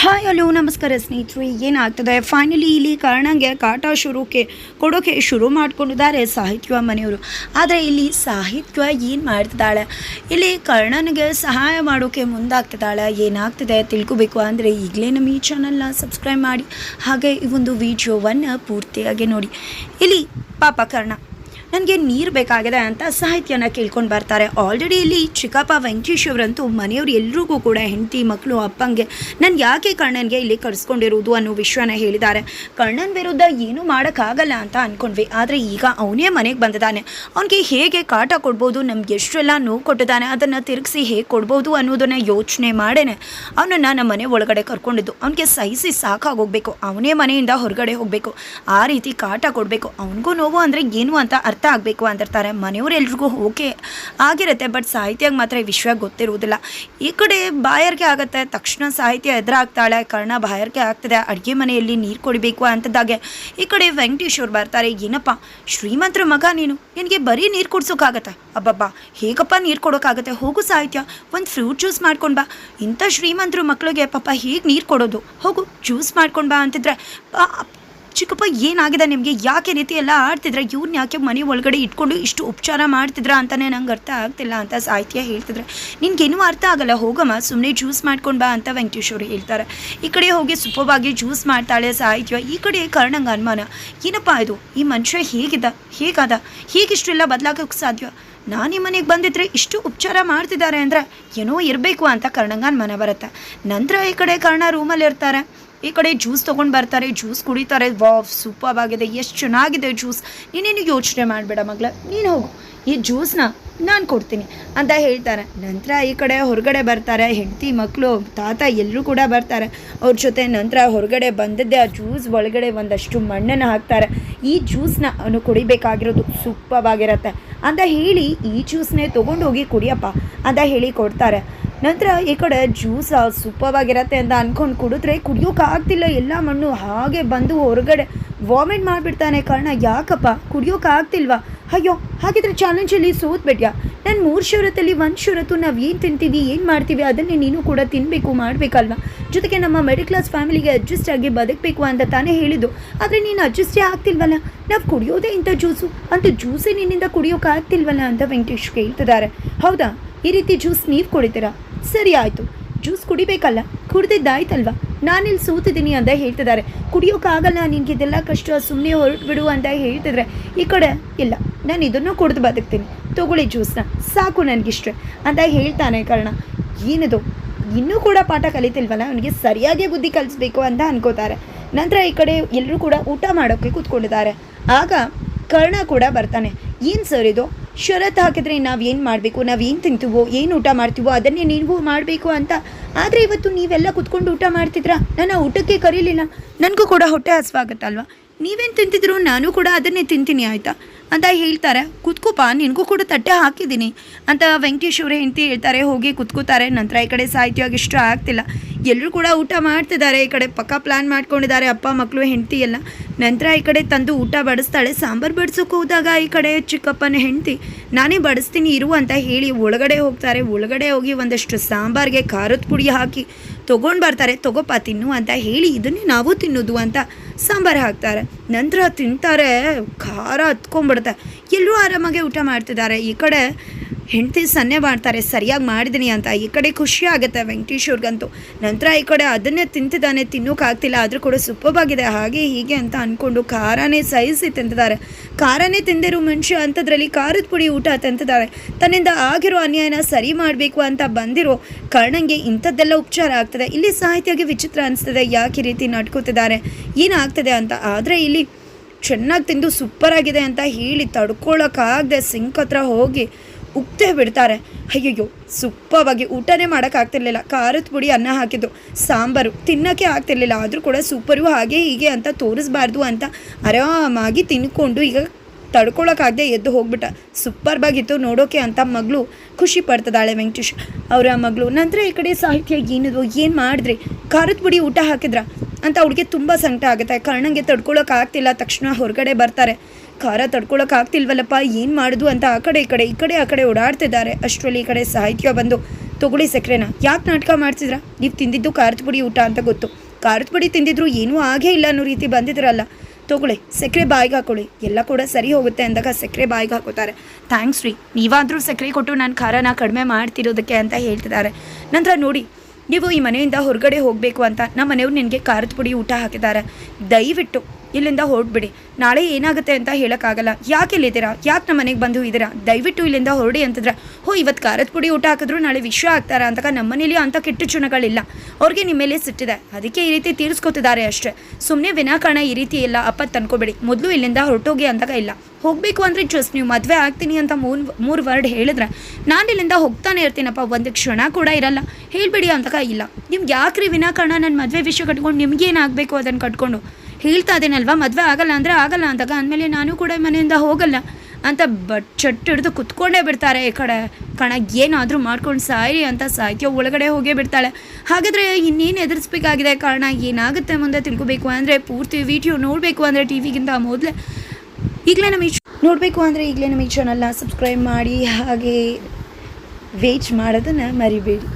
Hi hello ನಮಸ್ಕಾರ ಸ್ನೇಹಿತರು. ಏನಾಗ್ತದೆ? ಫೈನಲಿ ಇಲ್ಲಿ ಕರ್ಣಂಗೆ ಕಾಟ ಶುರುಕ್ಕೆ ಕೊಡೋಕೆ ಶುರು ಮಾಡ್ಕೊಂಡಿದ್ದಾರೆ ಸಾಹಿತ್ಯ ಮನೆಯವರು. ಆದರೆ ಇಲ್ಲಿ ಸಾಹಿತ್ಯ ಏನು ಮಾಡ್ತಿದ್ದಾಳೆ? ಇಲ್ಲಿ ಕರ್ಣನಿಗೆ ಸಹಾಯ ಮಾಡೋಕೆ ಮುಂದಾಗ್ತಿದ್ದಾಳೆ. ಏನಾಗ್ತಿದೆ ತಿಳ್ಕೊಬೇಕು ಅಂದರೆ ಈಗಲೇ ನಮ್ಮ ಈ ಚಾನಲ್ನ ಸಬ್ಸ್ಕ್ರೈಬ್ ಮಾಡಿ. ಹಾಗೆ ಈ ಒಂದು ವಿಡಿಯೋವನ್ನು ಪೂರ್ತಿಯಾಗಿ ನೋಡಿ. ಇಲ್ಲಿ ಪಾಪ ಕರ್ಣ. ನನಗೆ ನೀರು ಬೇಕಾಗಿದೆ ಅಂತ ಸಾಹಿತ್ಯನ ಕೇಳ್ಕೊಂಡು ಬರ್ತಾರೆ. ಆಲ್ರೆಡಿ ಇಲ್ಲಿ ಚಿಕ್ಕಪ್ಪ ವೆಂಕಟೇಶ್ ಅವರಂತೂ ಮನೆಯವ್ರು ಎಲ್ರಿಗೂ ಕೂಡ ಹೆಂಡತಿ ಮಕ್ಕಳು ಅಪ್ಪಂಗೆ ನಾನು ಯಾಕೆ ಕರ್ಣನ್ಗೆ ಇಲ್ಲಿ ಕರೆಸ್ಕೊಂಡಿರೋದು ಅನ್ನೋ ವಿಷಯನ ಹೇಳಿದ್ದಾರೆ. ಕರ್ಣನ್ ವಿರುದ್ಧ ಏನೂ ಮಾಡೋಕ್ಕಾಗಲ್ಲ ಅಂತ ಅಂದ್ಕೊಂಡ್ವಿ ಆದರೆ ಈಗ ಅವನೇ ಮನೆಗೆ ಬಂದಿದ್ದಾನೆ. ಅವನಿಗೆ ಹೇಗೆ ಕಾಟ ಕೊಡ್ಬೋದು, ನಮ್ಗೆ ಎಷ್ಟೆಲ್ಲ ನೋವು ಕೊಟ್ಟಿದ್ದಾನೆ, ಅದನ್ನು ತಿರುಗಿಸಿ ಹೇಗೆ ಕೊಡ್ಬೋದು ಅನ್ನೋದನ್ನು ಯೋಚನೆ ಮಾಡೇನೆ. ಅವನನ್ನು ನಮ್ಮ ಮನೆ ಒಳಗಡೆ ಕರ್ಕೊಂಡಿದ್ದು. ಅವನಿಗೆ ಸಹಿಸಿ ಸಾಕಾಗೋಗ್ಬೇಕು. ಅವನೇ ಮನೆಯಿಂದ ಹೊರಗಡೆ ಹೋಗಬೇಕು. ಆ ರೀತಿ ಕಾಟ ಕೊಡಬೇಕು. ಅವನಿಗೂ ನೋವು ಅಂದರೆ ಏನು ಅಂತ ಅರ್ಥ ಆಗಬೇಕು ಅಂತಿರ್ತಾರೆ. ಮನೆಯವರೆಲ್ರಿಗೂ ಓಕೆ ಆಗಿರುತ್ತೆ ಬಟ್ ಸಾಹಿತ್ಯಾಗ ಮಾತ್ರ ಈ ವಿಷಯ ಗೊತ್ತಿರುವುದಿಲ್ಲ. ಈ ಕಡೆ ಬಾಯಾರಿಕೆ ಆಗುತ್ತೆ, ತಕ್ಷಣ ಸಾಹಿತ್ಯ ಎದುರಾಗ್ತಾಳೆ, ಕರ್ಣ ಬಾಯರ್ಗೆ ಆಗ್ತದೆ, ಅಡುಗೆ ಮನೆಯಲ್ಲಿ ನೀರು ಕೊಡಬೇಕು ಅಂತದಾಗೆ. ಈ ಕಡೆ ವೆಂಕಟೇಶ್ ಬರ್ತಾರೆ, ಏನಪ್ಪ, ಶ್ರೀಮಂತರ ಮಗ ನೀನು, ನಿನಗೆ ಬರೀ ನೀರು ಕುಡ್ಸೋಕ್ಕಾಗತ್ತೆ ಅಬ್ಬಬ್ಬ, ಹೇಗಪ್ಪ ನೀರು ಕೊಡೋಕ್ಕಾಗತ್ತೆ ಹೋಗು ಸಾಹಿತ್ಯ, ಒಂದು ಫ್ರೂಟ್ ಜ್ಯೂಸ್ ಮಾಡ್ಕೊಂಡು ಬಾ. ಇಂಥ ಶ್ರೀಮಂತರು ಮಕ್ಕಳಿಗೆ ಪಾಪ ಹೇಗೆ ನೀರು ಕೊಡೋದು? ಹೋಗು, ಜ್ಯೂಸ್ ಮಾಡ್ಕೊಂಡು ಬಾ ಅಂತಿದ್ರೆ ಚಿಕ್ಕಪ್ಪ, ಏನಾಗಿದೆ ನಿಮಗೆ? ಯಾಕೆ ರೀತಿ ಎಲ್ಲ ಆಡ್ತಿದ್ರೆ? ಇವ್ರನ್ನ ಯಾಕೆ ಮನೆ ಒಳಗಡೆ ಇಟ್ಕೊಂಡು ಇಷ್ಟು ಉಪಚಾರ ಮಾಡ್ತಿದ್ರ ಅಂತಲೇ ನಂಗೆ ಅರ್ಥ ಆಗ್ತಿಲ್ಲ ಅಂತ ಸಾಹಿತ್ಯ ಹೇಳ್ತಿದ್ರೆ. ನಿನಗೇನೂ ಅರ್ಥ ಆಗಲ್ಲ? ಹೋಗಮ್ಮ ಸುಮ್ಮನೆ ಜ್ಯೂಸ್ ಮಾಡ್ಕೊಂಡು ಬಾ ಅಂತ ವೆಂಕಟೇಶ್ ಅವರು ಹೇಳ್ತಾರೆ. ಈ ಕಡೆ ಹೋಗಿ ಸುಪ್ಪವಾಗಿ ಜ್ಯೂಸ್ ಮಾಡ್ತಾಳೆ ಸಾಹಿತ್ಯ, ಈ ಕಡೆ ಕರ್ಣಂಗೆ ಅನುಮಾನ. ಏನಪ್ಪ ಇದು? ಈ ಮನುಷ್ಯ ಹೇಗಿದ್ದ? ಹೇಗಾದ? ಹೇಗಿಷ್ಟೆಲ್ಲ ಬದಲಾಗೋಕ್ಕೆ ಸಾಧ್ಯ? ನಾನು ಈ ಮನೆಗೆ ಬಂದಿದ್ರೆ ಇಷ್ಟು ಉಪಚಾರ ಮಾಡ್ತಿದ್ದಾರೆ ಅಂದರೆ ಏನೋ ಇರಬೇಕು ಅಂತ ಕರ್ಣಂಗನ ಮನ ಬರುತ್ತೆ. ನಂತರ ಈ ಕಡೆ ಕರ್ಣ ರೂಮಲ್ಲಿ ಇರ್ತಾರೆ. ಈ ಕಡೆ ಜ್ಯೂಸ್ ತೊಗೊಂಡು ಬರ್ತಾರೆ. ಜ್ಯೂಸ್ ಕುಡಿತಾರೆ. ವಾವ್ ಸೂಪರ್ ಆಗಿದೆ. ಎಷ್ಟು ಚೆನ್ನಾಗಿದೆ ಜ್ಯೂಸ್ ನೀನೇನು ಯೋಚನೆ ಮಾಡಬೇಡ ಮಗಳ. ನೀನು ಹೋಗು. ಈ ಜ್ಯೂಸ್ನ ನಾನು ಕೊಡ್ತೀನಿ ಅಂತ ಹೇಳ್ತಾರೆ. ನಂತರ ಈ ಕಡೆ ಹೊರಗಡೆ ಬರ್ತಾರೆ. ಹೆಂಡತಿ ಮಕ್ಕಳು ತಾತ ಎಲ್ಲರೂ ಕೂಡ ಬರ್ತಾರೆ. ಅವ್ರ ಜೊತೆ ನಂತರ ಹೊರಗಡೆ ಬಂದದ್ದೇ. ಆ ಜ್ಯೂಸ್ ಒಳಗಡೆ ಒಂದಷ್ಟು ಮಣ್ಣನ್ನು ಹಾಕ್ತಾರೆ. ಈ ಜ್ಯೂಸ್ನ ಅವನು ಕುಡಿಬೇಕಾಗಿರೋದು ಸೂಪವಾಗಿರತ್ತೆ ಅಂತ ಹೇಳಿ ಈ ಜ್ಯೂಸ್ನೇ ತೊಗೊಂಡೋಗಿ ಕುಡಿಯಪ್ಪ ಅಂತ ಹೇಳಿ ಕೊಡ್ತಾರೆ. ನಂತರ ಈ ಕಡೆ ಜ್ಯೂಸ ಸೂಪವಾಗಿರತ್ತೆ ಅಂತ ಅಂದ್ಕೊಂಡು ಕುಡಿದ್ರೆ ಕುಡಿಯೋಕ್ಕಾಗ್ತಿಲ್ಲ ಎಲ್ಲ ಮಣ್ಣು ಹಾಗೆ ಬಂದು ಹೊರಗಡೆ ವಾಮಿಟ್ ಮಾಡಿಬಿಡ್ತಾನೆ. ಕಾರಣ ಯಾಕಪ್ಪ? ಕುಡಿಯೋಕ್ಕಾಗ್ತಿಲ್ವಾ ಅಯ್ಯೋ, ಹಾಗಿದ್ರೆ ಚಾಲೆಂಜಲ್ಲಿ ಸೋತ್ಬಿಟ್ಯಾ? ನಾನು ಮೂರು ಷರತ್ತಲ್ಲಿ ಒಂದು ಷರತ್ತು ನಾವು ಏನು ತಿಂತೀವಿ, ಏನು ಮಾಡ್ತೀವಿ, ಅದನ್ನೇ ನೀನು ಕೂಡ ತಿನ್ನಬೇಕು ಮಾಡಬೇಕಲ್ವ? ಜೊತೆಗೆ ನಮ್ಮ ಮಿಡಲ್ ಕ್ಲಾಸ್ ಫ್ಯಾಮಿಲಿಗೆ ಅಡ್ಜಸ್ಟ್ ಆಗಿ ಬದುಕಬೇಕು ಅಂತ ತಾನೇ ಹೇಳಿದ್ದು. ಆದರೆ ನೀನು ಅಡ್ಜಸ್ಟೇ ಆಗ್ತಿಲ್ವಲ್ಲ? ನಾವು ಕುಡಿಯೋದೇ ಇಂಥ ಜ್ಯೂಸು ಅಂತ ಜ್ಯೂಸೇ ನಿನ್ನಿಂದ ಕುಡಿಯೋಕ್ಕಾಗ್ತಿಲ್ವಲ್ಲ ಅಂತ ವೆಂಕಟೇಶ್ ಕೇಳ್ತಿದ್ದಾರೆ. ಹೌದಾ? ಈ ರೀತಿ ಜ್ಯೂಸ್ ನೀವು ಕುಡಿತೀರಾ? ಸರಿ ಆಯಿತು. ಜ್ಯೂಸ್ ಕುಡಿಬೇಕಲ್ಲ? ಕುಡ್ದಿದ್ದಾಯ್ತಲ್ವಾ? ನಾನಿಲ್ಲಿ ಸೋತಿದ್ದೀನಿ ಅಂತ ಹೇಳ್ತಿದ್ದಾರೆ. ಕುಡಿಯೋಕ್ಕಾಗಲ್ಲ ನಿನಗೆ ಇದೆಲ್ಲ ಕಷ್ಟ ಸುಮ್ಮನೆ ಹೊರಟ್ಬಿಡು ಅಂತ ಹೇಳ್ತಿದ್ರೆ ಈ ಕಡೆ ಇಲ್ಲ. ನಾನು ಇದನ್ನು ಕುಡಿದು ಬದುಕ್ತೀನಿ. ತಗೊಳ್ಳಿ ಜ್ಯೂಸ್ನ ಸಾಕು ನನಗಿಷ್ಟೇ. ಅಂತ ಹೇಳ್ತಾನೆ ಕರ್ಣ. ಏನಿದು? ಇನ್ನೂ ಕೂಡ ಪಾಠ ಕಲಿತಿಲ್ವಲ್ಲ? ಅವನಿಗೆ ಸರಿಯಾಗಿ ಬುದ್ಧಿ ಕಲಿಸ್ಬೇಕು ಅಂತ ಅನ್ಕೋತಾರೆ. ನಂತರ ಈ ಕಡೆ ಎಲ್ಲರೂ ಕೂಡ ಊಟ ಮಾಡೋಕ್ಕೆ ಕೂತ್ಕೊಂಡಿದ್ದಾರೆ. ಆಗ ಕರ್ಣ ಕೂಡ ಬರ್ತಾನೆ. ಏನು ಸರ್ ಇದು? ಷರತ್ತು ಹಾಕಿದ್ರೆ ನಾವು ಏನು ಮಾಡಬೇಕು? ನಾವು ಏನು ತಿಂತೀವೋ? ಏನು ಊಟ ಮಾಡ್ತೀವೋ? ಅದನ್ನೇ ನೀವು ಮಾಡಬೇಕು ಅಂತ. ಆದರೆ ಇವತ್ತು ನೀವೆಲ್ಲ ಕುತ್ಕೊಂಡು ಊಟ ಮಾಡ್ತಿದ್ರಾ? ನಾನು ಊಟಕ್ಕೆ ಕರೀಲಿಲ್ಲ. ನನಗೂ ಕೂಡ ಹೊಟ್ಟೆ ಹಸ್ವಾಗತ್ತಲ್ವಾ? ನೀವೇನು ತಿಂತಿದ್ರು? ನಾನು ಕೂಡ ಅದನ್ನೇ ತಿಂತೀನಿ, ಆಯಿತಾ? ಅಂತ ಹೇಳ್ತಾರೆ. ಕುತ್ಕೋಪ, ನಿನಗೂ ಕೂಡ ತಟ್ಟೆ ಹಾಕಿದ್ದೀನಿ ಅಂತ ವೆಂಕಟೇಶ್ ಅವರೇ ಹೆಂಡತಿ ಹೇಳ್ತಾರೆ. ಹೋಗಿ ಕುತ್ಕೋತಾರೆ. ನಂತರ ಈ ಕಡೆ ಸಾಹಿತ್ಯವಾಗಿ ಇಷ್ಟ ಆಗ್ತಿಲ್ಲ. ಎಲ್ಲರೂ ಕೂಡ ಊಟ ಮಾಡ್ತಿದ್ದಾರೆ. ಈ ಕಡೆ ಪಕ್ಕ ಪ್ಲ್ಯಾನ್ ಮಾಡ್ಕೊಂಡಿದ್ದಾರೆ. ಅಪ್ಪ ಮಕ್ಕಳು ಹೆಂಡತಿ ಎಲ್ಲ. ನಂತರ ಈ ಕಡೆ ತಂದು ಊಟ ಬಡಿಸ್ತಾಳೆ. ಸಾಂಬಾರು ಬಡಿಸೋಕೆ ಹೋದಾಗ ಈ ಕಡೆ ಚಿಕ್ಕಪ್ಪನ ಹೆಂಡತಿ, ನಾನೇ ಬಡಿಸ್ತೀನಿ, ಇರು ಅಂತ ಹೇಳಿ ಒಳಗಡೆ ಹೋಗ್ತಾರೆ. ಒಳಗಡೆ ಹೋಗಿ ಒಂದಷ್ಟು ಸಾಂಬಾರಿಗೆ ಖಾರದ ಪುಡಿ ಹಾಕಿ ತೊಗೊಂಡು ಬರ್ತಾರೆ, ತಗೋಪ್ಪ, ತಿನ್ನು ಅಂತ ಹೇಳಿ ಇದನ್ನೇ ನಾವು ತಿನ್ನೋದು ಅಂತ ಸಾಂಬಾರು ಹಾಕ್ತಾರೆ. ನಂತರ ತಿಂತಾರೆ, ಖಾರ ಹತ್ಕೊಂಡ್ಬಿಡುತ್ತೆ. ಎಲ್ಲರೂ ಆರಾಮಾಗೆ ಊಟ ಮಾಡ್ತಿದ್ದಾರೆ. ಈ ಕಡೆ ಹೆಂಡತಿ ಸನ್ನೆ ಮಾಡ್ತಾರೆ, ಸರಿಯಾಗಿ ಮಾಡಿದಿನಿ ಅಂತ. ಈ ಕಡೆ ಖುಷಿ ಆಗುತ್ತೆ ವೆಂಕಟೇಶ್ ಅವ್ರಿಗಂತೂ ನಂತರ ಈ ಕಡೆ ಅದನ್ನೇ ತಿಂತಿದ್ದಾನೆ ತಿನ್ನೋಕ್ಕಾಗ್ತಿಲ್ಲ ಆದರೂ ಕೂಡ ಸುಪ್ಪವಾಗಿದೆ ಹಾಗೆ ಹೀಗೆ ಅಂತ ಅಂದ್ಕೊಂಡು ಖಾರನೇ ಸಹಿಸಿ ತಿಂತಿದ್ದಾರೆ. ಖಾರನೇ ತಿಂದಿರೋ ಮನುಷ್ಯ ಅಂಥದ್ರಲ್ಲಿ ಖಾರದ ಪುಡಿ ಊಟ ತಿಂತಿದ್ದಾರೆ. ತನ್ನಿಂದ ಆಗಿರೋ ಅನ್ಯಾಯನ ಸರಿ ಮಾಡಬೇಕು ಅಂತ ಬಂದಿರೋ ಕರ್ಣಂಗೆ ಇಂಥದ್ದೆಲ್ಲ ಉಪಚಾರ ಆಗ್ತದೆ. ಇಲ್ಲಿ ಸಾಹಿತ್ಯಗೆ ವಿಚಿತ್ರ ಅನಿಸ್ತದೆ, ಯಾಕೆ ರೀತಿ ನಡ್ಕೋತಿದ್ದಾರೆ, ಏನಾಗ್ತದೆ ಅಂತ. ಆದರೆ ಇಲ್ಲಿ ಚೆನ್ನಾಗಿ ತಿಂದು ಸೂಪರ್ ಆಗಿದೆ ಅಂತ ಹೇಳಿ ತಡ್ಕೊಳ್ಳೋಕ್ಕಾಗದೆ ಸಿಂಕ್ ಹತ್ರ ಹೋಗಿ ಉಗ್ತೇ ಬಿಡ್ತಾರೆ. ಅಯ್ಯಯ್ಯೋ ಸೂಪವಾಗಿ ಊಟನೇ ಮಾಡೋಕ್ಕಾಗ್ತಿರ್ಲಿಲ್ಲ. ಖಾರದ ಪುಡಿ, ಅನ್ನ ಹಾಕಿದ್ದು. ಸಾಂಬಾರು ತಿನ್ನೋಕ್ಕೆ ಆಗ್ತಿರ್ಲಿಲ್ಲ. ಆದರೂ ಕೂಡ ಸೂಪರು ಹಾಗೆ ಹೀಗೆ ಅಂತ ತೋರಿಸ್ಬಾರ್ದು ಅಂತ ಆರಾಮಾಗಿ ತಿನ್ಕೊಂಡು ಈಗ ತಡ್ಕೊಳಕ್ಕಾಗದೆ ಎದ್ದು ಹೋಗ್ಬಿಟ್ಟ. ಸೂಪರ್ ಬಾಗಿತ್ತು ನೋಡೋಕೆ ಅಂತ ಮಗಳು ಖುಷಿ ಪಡ್ತದಾಳೆ ವೆಂಕಟೇಶ್. ಅವರ ಮಗಳು, ನಂತರ ಈ ಕಡೆ ಸಾಹಿತ್ಯ ಏನಿದು ಏನು ಮಾಡಿದ್ರಿ? ಖಾರದ ಪುಡಿ ಊಟ ಹಾಕಿದ್ರ? ಅಂತ ಅವ್ಳಿಗೆ ತುಂಬ ಸಂಕಟ ಆಗುತ್ತೆ. ಕರ್ಣಂಗೆ ತಡ್ಕೊಳಕ್ ಆಗ್ತಿಲ್ಲ ತಕ್ಷಣ ಹೊರಗಡೆ ಬರ್ತಾರೆ. ಖಾರ ತಡ್ಕೊಳಕ್ ಆಗ್ತಿಲ್ವಲ್ಲಪ್ಪ, ಏನು ಮಾಡುದು ಅಂತ ಆ ಕಡೆ ಈ ಕಡೆ ಈ ಕಡೆ ಆ ಕಡೆ ಓಡಾಡ್ತಿದ್ದಾರೆ. ಅಷ್ಟರಲ್ಲಿ ಈ ಕಡೆ ಸಾಹಿತ್ಯ ಬಂದು ತೊಗೊಳ್ಳಿ ಸಕ್ಕರೆನ ಯಾಕೆ ನಾಟಕ ಮಾಡ್ತಿದ್ರ? ನೀವು ತಿಂದಿದ್ದು ಖಾರದ ಪುಡಿ ಊಟ ಅಂತ ಗೊತ್ತು. ಖಾರದ ಪುಡಿ ತಿಂದಿದ್ರು ಏನೂ ಆಗೇ ಇಲ್ಲ ಅನ್ನೋ ರೀತಿ ಬಂದಿದ್ರಲ್ಲ. ತೊಗೊಳ್ಳಿ ಸಕ್ಕರೆ ಬಾಯಿಗೆ ಹಾಕೊಳ್ಳಿ. ಎಲ್ಲ ಕೂಡ ಸರಿ ಹೋಗುತ್ತೆ ಅಂದಾಗ ಸಕ್ಕರೆ ಬಾಯಿಗೆ ಹಾಕೋತಾರೆ. ಥ್ಯಾಂಕ್ಸ್ ರೀ. ನೀವಾದರೂ ಸಕ್ಕರೆ ಕೊಟ್ಟು ನಾನು ಖಾರನ ಕಡಿಮೆ ಮಾಡ್ತಿರೋದಕ್ಕೆ ಅಂತ ಹೇಳ್ತಿದ್ದಾರೆ. ನಂತರ ನೋಡಿ, ನೀವು ಈ ಮನೆಯಿಂದ ಹೊರಗಡೆ ಹೋಗಬೇಕು ಅಂತ ನಮ್ಮ ಮನೆಯವ್ರು ನಿನಗೆ ಖಾರದ ಪುಡಿ ಊಟ ಹಾಕಿದ್ದಾರೆ. ದಯವಿಟ್ಟು ಇಲ್ಲಿಂದ ಹೊರಡ್ಬಿಡಿ. ನಾಳೆ ಏನಾಗುತ್ತೆ ಅಂತ ಹೇಳೋಕ್ಕಾಗಲ್ಲ. ಯಾಕೆ ಇಲ್ಲಿದ್ದೀರಾ ಯಾಕೆ ನಮ್ಮ ಮನೆಗೆ ಬಂದು ಇದ್ದೀರಾ? ದಯವಿಟ್ಟು ಇಲ್ಲಿಂದ ಹೊರಡಿ ಅಂತಂದ್ರೆ, ಹೋ, ಇವತ್ತು ಖಾರದ ಪುಡಿ ಊಟ ಹಾಕಿದ್ರು ನಾಳೆ ವಿಷ ಆಗ್ತಾರ? ಅಂತಕ ನಮ್ಮ ಮನೇಲಿ ಅಂಥ ಕೆಟ್ಟ ಚುನಗಳಿಲ್ಲ ಅವ್ರಿಗೆ ನಿಮ್ಮ ಮೇಲೆ ಸಿಟ್ಟಿದೆ. ಅದಕ್ಕೆ ಈ ರೀತಿ ತೀರಿಸ್ಕೊತಿದ್ದಾರೆ ಅಷ್ಟೇ. ಸುಮ್ಮನೆ ವಿನಾಕಾರಣ ಈ ರೀತಿ ಇಲ್ಲ ಅಪ್ಪ ತಂದ್ಕೊಬೇಡಿ ಮೊದಲು ಇಲ್ಲಿಂದ ಹೊರಟೋಗಿ ಅಂದಾಗ ಇಲ್ಲ. ಹೋಗಬೇಕು ಅಂದರೆ ಜಸ್ಟ್ ನೀವು ಮದುವೆ ಆಗ್ತೀನಿ ಅಂತ ಮೂರು ಮೂರು ವರ್ಡ್ ಹೇಳಿದ್ರೆ, ನಾನು ಇಲ್ಲಿಂದ ಹೋಗ್ತಾನೆ ಇರ್ತೀನಪ್ಪ. ಒಂದು ಕ್ಷಣ ಕೂಡ ಇರಲ್ಲ. ಹೇಳಿಬಿಡಿ ಅಂತಕ ಇಲ್ಲ. ನಿಮ್ಗೆ ಯಾಕ್ರಿ ವಿನಾಕಾರಣ ನನ್ನ ಮದುವೆ ವಿಷಯ ಕಟ್ಕೊಂಡು ನಿಮ್ಗೇನಾಗಬೇಕು ಅದನ್ನು ಕಟ್ಕೊಂಡು? ಹೇಳ್ತಾ ಇದ್ದೇನಲ್ವಾ ಮದುವೆ ಆಗಲ್ಲ ಅಂದರೆ ಆಗಲ್ಲ ಅಂದಾಗ ಅಂದಮೇಲೆ ನಾನು ಕೂಡ ಮನೆಯಿಂದ ಹೋಗಲ್ಲ ಅಂತ ಬಟ್ ಚಟ್ ಹಿಡಿದು ಕುತ್ಕೊಂಡೇ ಬಿಡ್ತಾರೆ ಈ ಕಡೆ. ಕಣ, ಏನಾದರೂ ಮಾಡ್ಕೊಂಡು ಸಾಯಿರಿ ಅಂತ ಸಾಯ್ಕೋ ಒಳಗಡೆ ಹೋಗೇ ಬಿಡ್ತಾಳೆ. ಹಾಗಾದರೆ ಇನ್ನೇನು ಎದುರಿಸ್ಬೇಕಾಗಿದೆ? ಕಾರಣ, ಏನಾಗುತ್ತೆ ಮುಂದೆ ತಿಳ್ಕೊಬೇಕು ಅಂದರೆ ಪೂರ್ತಿ ವಿಡಿಯೋ ನೋಡಬೇಕು ಅಂದರೆ ಟಿ ವಿಗಿಂತ ಮೊದಲೇ ಈಗಲೇ ನಮ್ಮ ಈ ನೋಡಬೇಕು ಅಂದರೆ ಈಗಲೇ ನಮ್ಮ ಚಾನಲ್ನ ಸಬ್ಸ್ಕ್ರೈಬ್ ಮಾಡಿ ಹಾಗೆ ವೇಟ್ ಮಾಡೋದನ್ನು ಮರಿಬೇಡಿ.